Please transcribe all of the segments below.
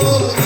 amor.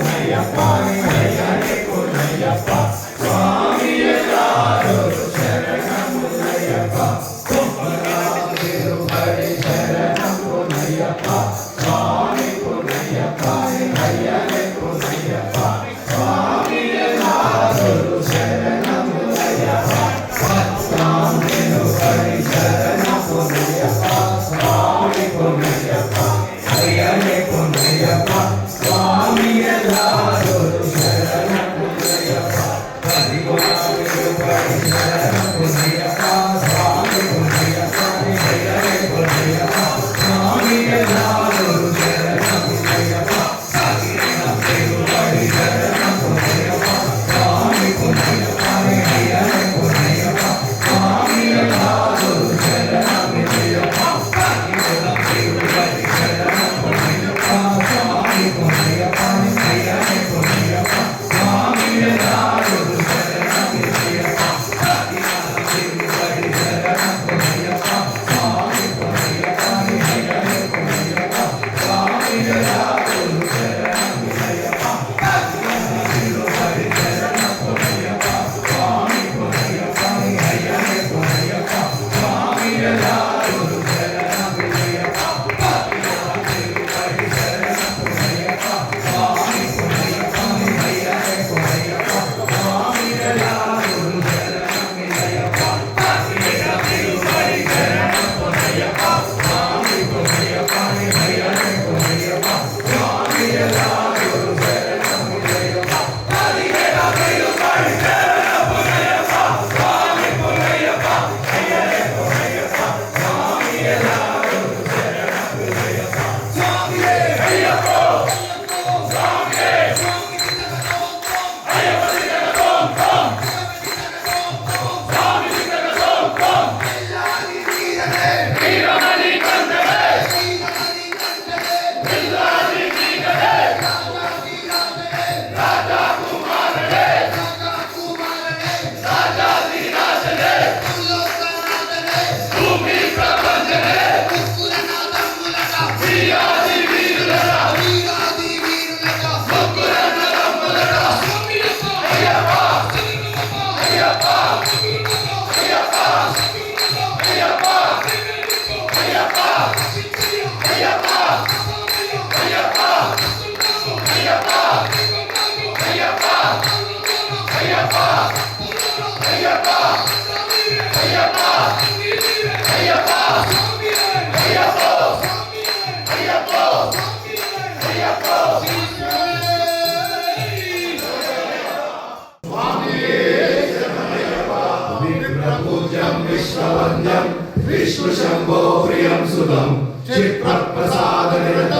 Hey, yeah, Bonnie. Hey, yeah.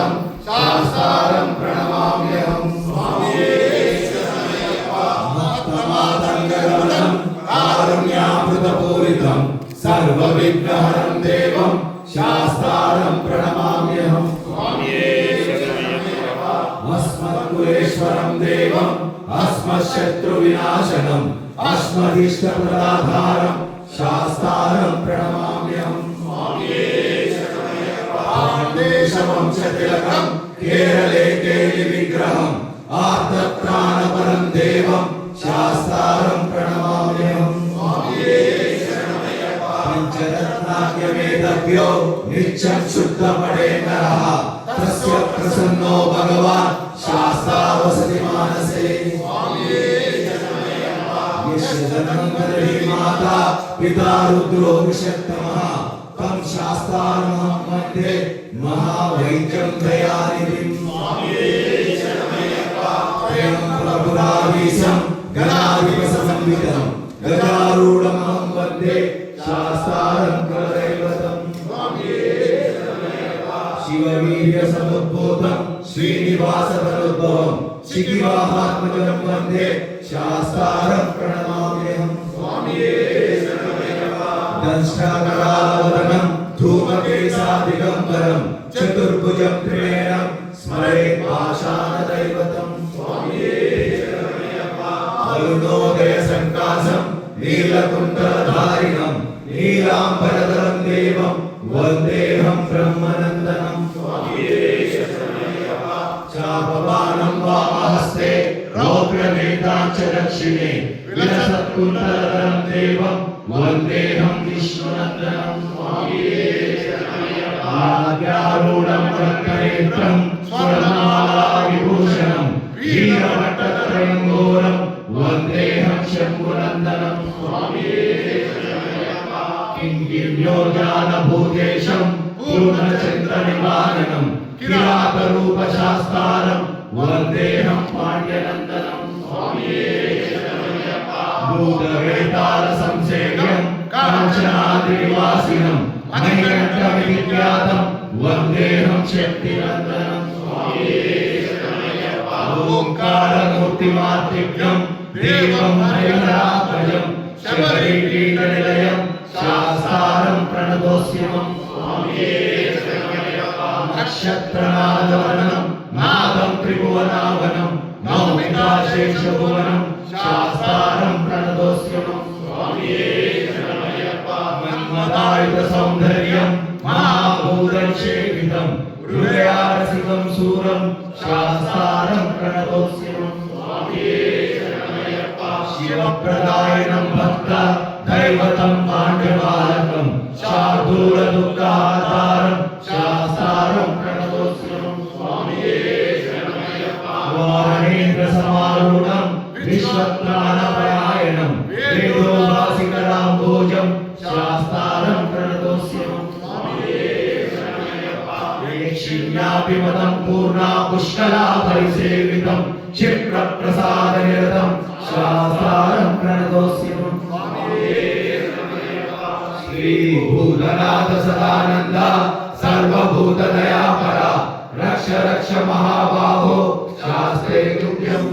శాస్త్రం శాస్త్రం ప్రణమామ్యహం. స్వామి మహత్తమాతంగరమణం కారుణ్యామృతపూరితం. సర్వవిఘ్నహరం దేవం శాస్త్రం ప్రణమామ్యహం. స్వామి అస్మద్గురేశ్వరం కేశవంశ తిలకం కేరళే కేలి విగ్రహం. ఆర్ధప్రాణపరం దేవం శాస్త్రం ప్రణమామ్యం పంచరత్నాఖ్యవేదవ్యో నిత్యం శుద్ధపడేంద్ర తస్య ప్రసన్నో భగవాన్ శాస్త్రావసతి మానసే. మాతా పితా రుద్రో తం శాస్త్రానాం మధ్యే మహావైద్యం దయానిధిం స్వామియే శరణమయ్యప్ప త్రయం ప్రభురాధీశం గణాధిప సమన్వితం గజారూఢమహం వందే శాస్త్రం కలదైవతం శివవీర్య సముద్భూతం നീലകുണ്ടധാരിണം നീലാംബരതരം ദേവം വന്ദേഹം ബ്രഹ്മനന്ദനം ശാപവാനം വാമഹസ്തേ രൗദ്രനേതാക്ഷരക്ഷിണേ വിലസത്കുണ്ടരതരം ദേവം വന്ദേഹം വിഷ്ണുനന്ദനം ആദ്യാരൂഢം മുഴക്കരേത്രം സ്വർണമാലാ വിഭൂഷണം വീരവട്ടത്രയം ഘോരം शम्भुनन्दनम् किङ्गिर्योजानभूतेशं पूर्णचन्द्रनिवारणं किरातरूपशास्तारं वन्देऽहं पाण्ड्यनन्दनम् भूतवेतालसंसेव्यं काञ्चनाद्रिवासिनं मणिकण्ठविख्यातं वन्देऽहं शक्तिनन्दनम् ओङ्कारमूर्तिमात्रिज्ञं దేవమర్యాదాభయం శబరీపీఠనిలయం శాస్త్రం ప్రణతోస్యమం నక్షత్రనాదవనం నాదం త్రిభువనావనం ಸಾಧುರ ದುಃಖ भूत दया परा। रक्ष रक्ष महाबाहो। शास्त्रे तुभ्यं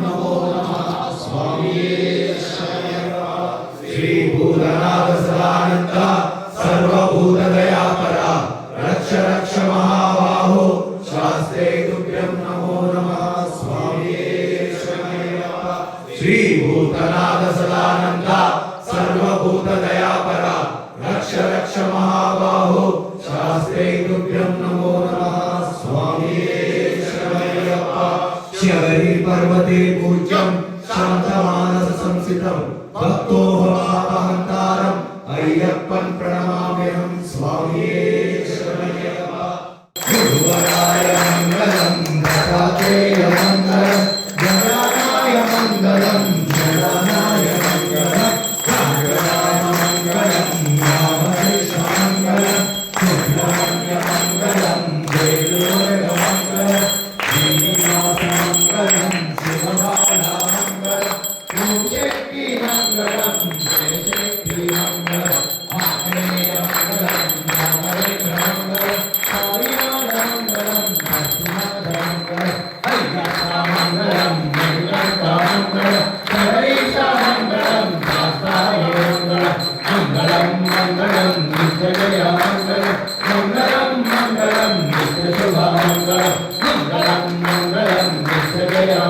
संस्थितं भक्तोऽहमहङ्कारम् अय्यप्पन् प्रणमाम्यहं स्वामी।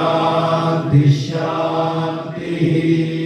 शान्ति शान्तिः